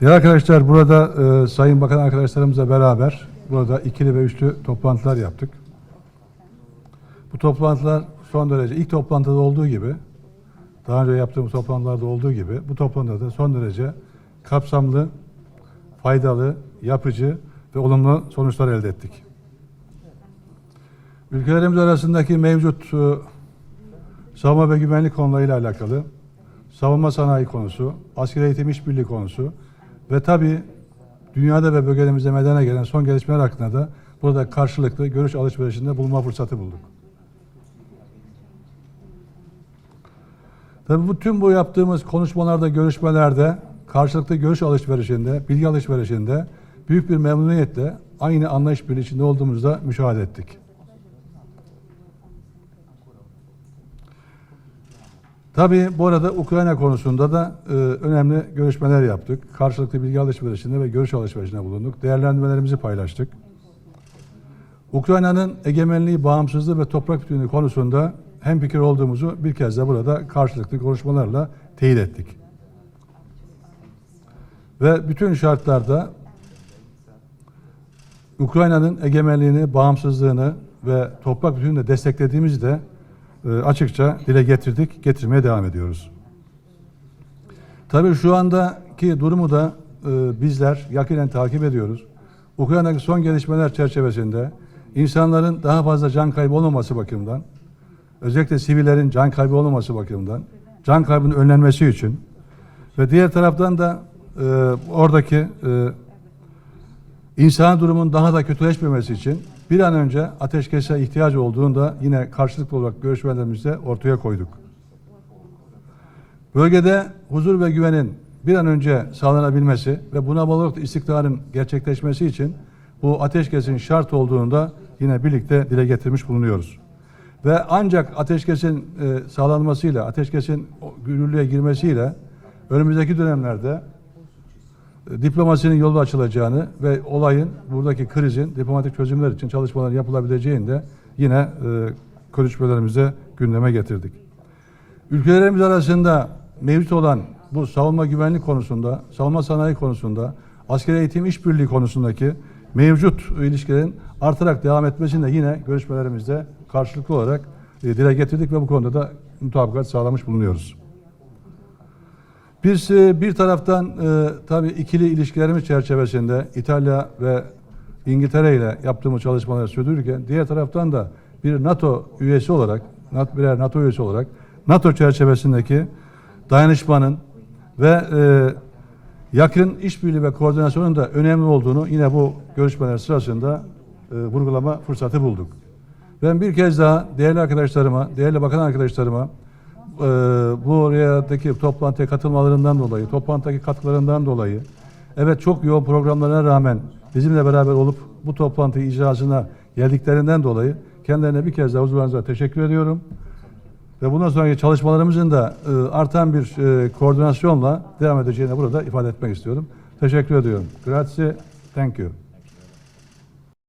Değerli arkadaşlar burada e, Sayın Bakan arkadaşlarımızla beraber burada ikili ve üçlü toplantılar yaptık. Bu toplantılar son derece ilk toplantıda olduğu gibi daha önce yaptığımız toplantılarda olduğu gibi bu toplantıda da son derece kapsamlı, faydalı, yapıcı ve olumlu sonuçlar elde ettik. Ülkelerimiz arasındaki mevcut e, savunma ve güvenlik konularıyla alakalı savunma sanayi konusu, askeri eğitim işbirliği konusu ve tabii dünyada ve bölgemizde meydana gelen son gelişmeler hakkında da burada karşılıklı görüş alışverişinde bulma fırsatı bulduk. Tabii bu tüm bu yaptığımız konuşmalarda, görüşmelerde, karşılıklı görüş alışverişinde, bilgi alışverişinde büyük bir memnuniyetle aynı anlayış birliği içinde olduğumuzda müşahede ettik. Tabii bu arada Ukrayna konusunda da e, önemli görüşmeler yaptık. Karşılıklı bilgi alışverişinde ve görüş alışverişinde bulunduk. Değerlendirmelerimizi paylaştık. Ukrayna'nın egemenliği, bağımsızlığı ve toprak bütünlüğü konusunda hem fikir olduğumuzu bir kez de burada karşılıklı konuşmalarla teyit ettik. Ve bütün şartlarda Ukrayna'nın egemenliğini, bağımsızlığını ve toprak bütünlüğünü de desteklediğimizi de açıkça dile getirdik, getirmeye devam ediyoruz. Tabii şu andaki durumu da e, bizler yakinen takip ediyoruz. Ukrayna'daki son gelişmeler çerçevesinde insanların daha fazla can kaybı olmaması bakımından, özellikle sivillerin can kaybı olmaması bakımından, can kaybının önlenmesi için ve diğer taraftan da e, oradaki e, insan durumun daha da kötüleşmemesi için bir an önce ateşkese ihtiyacı olduğunda yine karşılıklı olarak görüşmelerimizde ortaya koyduk. Bölgede huzur ve güvenin bir an önce sağlanabilmesi ve buna bağlı olarak da istikrarın gerçekleşmesi için bu ateşkesin şart olduğunu da yine birlikte dile getirmiş bulunuyoruz. Ve ancak ateşkesin e, sağlanmasıyla, ateşkesin yürürlüğe girmesiyle önümüzdeki dönemlerde diplomasinin yolu açılacağını ve olayın buradaki krizin diplomatik çözümler için çalışmalar yapılabileceğini de yine e, görüşmelerimizde gündeme getirdik. Ülkelerimiz arasında mevcut olan bu savunma güvenlik konusunda, savunma sanayi konusunda, askeri eğitim işbirliği konusundaki mevcut ilişkilerin artarak devam etmesini de yine görüşmelerimizde karşılıklı olarak e, dile getirdik ve bu konuda da mutabakat sağlamış bulunuyoruz. Biz e, bir taraftan e, tabii ikili ilişkilerimiz çerçevesinde İtalya ve İngiltere ile yaptığımız çalışmaları sürdürürken diğer taraftan da bir NATO üyesi olarak, birer NATO üyesi olarak NATO çerçevesindeki dayanışmanın ve e, yakın işbirliği ve koordinasyonun da önemli olduğunu yine bu görüşmeler sırasında e, vurgulama fırsatı bulduk. Ben bir kez daha değerli arkadaşlarıma, değerli bakan arkadaşlarıma e, buradaki toplantıya katılmalarından dolayı, toplantıdaki katkılarından dolayı, evet çok yoğun programlarına rağmen bizimle beraber olup bu toplantı icrasına geldiklerinden dolayı kendilerine bir kez daha huzurlarınıza teşekkür ediyorum. Ve bundan sonraki çalışmalarımızın da e, artan bir e, koordinasyonla devam edeceğini burada ifade etmek istiyorum. Teşekkür ediyorum. Grazie, thank you.